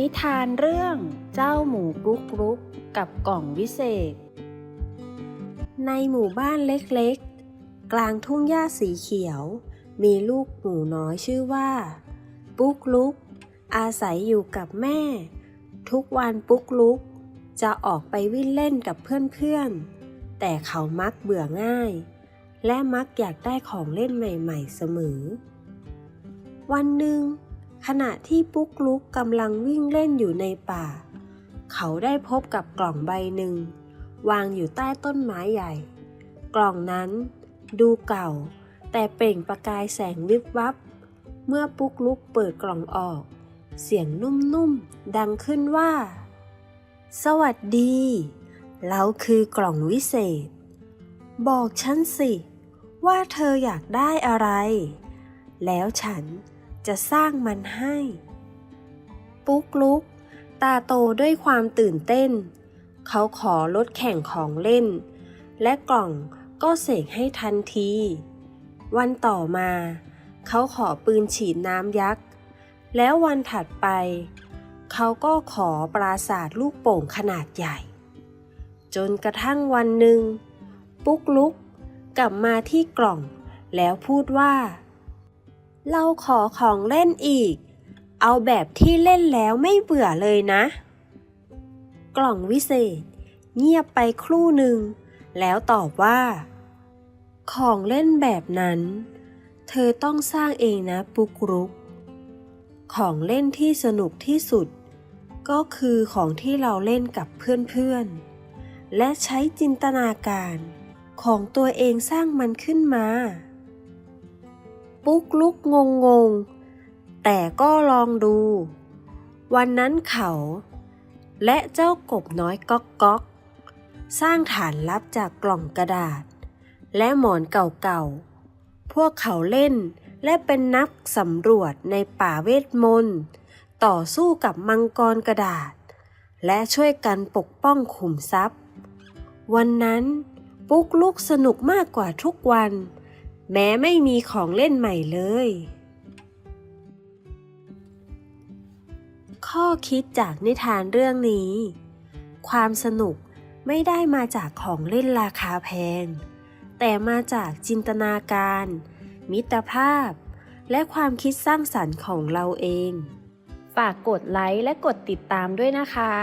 นิทานเรื่องเจ้าหมูกรุกรุกกับกล่องวิเศษ ในหมู่บ้านเล็กๆ กลางทุ่งหญ้าสีเขียว มีลูกหมูน้อยชื่อว่า ปุ๊กลุก อาศัยอยู่กับแม่ ทุกวันปุ๊กลุก จะออกไปวิ่งเล่นกับเพื่อนๆ แต่เขามักเบื่อง่าย และมักอยากได้ของเล่นใหม่ ๆ เสมอ วันหนึ่ง ขณะที่ปุ๊กลุกกำลังวิ่งเล่นอยู่ในป่า เขาได้พบกับกล่องใบหนึ่ง วางอยู่ใต้ต้นไม้ใหญ่ กล่องนั้นดูเก่า แต่เปล่งประกายแสงวิบวับ เมื่อปุ๊กลุกเปิดกล่องออก เสียงนุ่มๆ ดังขึ้นว่า สวัสดี เราคือกล่องวิเศษ บอกฉันสิ ว่าเธออยากได้อะไร แล้วฉัน จะสร้างมันให้ ปุ๊กลุก ตาโตด้วยความตื่นเต้น เขาขอรถแข่งของเล่น และกล่องก็เสกให้ทันที วันต่อมา เขาขอปืนฉีดน้ำยักษ์ แล้ววันถัดไป เขาก็ขอปราสาทลูกโป่งขนาดใหญ่ จนกระทั่งวันหนึ่ง ปุ๊กลุกกลับมาที่กล่องแล้วพูดว่า เราขอของเล่นอีก เอาแบบที่เล่นแล้วไม่เบื่อเลยนะ กล่องวิเศษ เงียบไปครู่หนึ่ง แล้วตอบว่า ของเล่นแบบนั้น เธอต้องสร้างเองนะปุกรุก ของเล่นที่สนุกที่สุด ก็คือของที่เราเล่นกับเพื่อนๆ และใช้จินตนาการ ของตัวเองสร้างมันขึ้นมา ปุ๊กลุกงงงแต่ก็ลองดู วันนั้นเขา และเจ้ากบน้อยก๊อกก๊อกสร้างฐานลับจากกล่องกระดาษ และหมอนเก่าๆ พวกเขาเล่นและเป็นนักสำรวจในป่าเวทมนต์ต่อสู้กับมังกรกระดาษ และช่วยกันปกป้องขุมทรัพย์ วันนั้นปุ๊กลุกสนุกมากกว่าทุกวัน แม้ไม่มีของเล่นใหม่เลย ข้อคิดจากนิทานเรื่องนี้ ความสนุกไม่ได้มาจากของเล่นราคาแพง แต่มาจากจินตนาการ มิตรภาพ และความคิดสร้างสรรค์ของเราเอง ฝากกดไลค์และกดติดตามด้วยนะคะ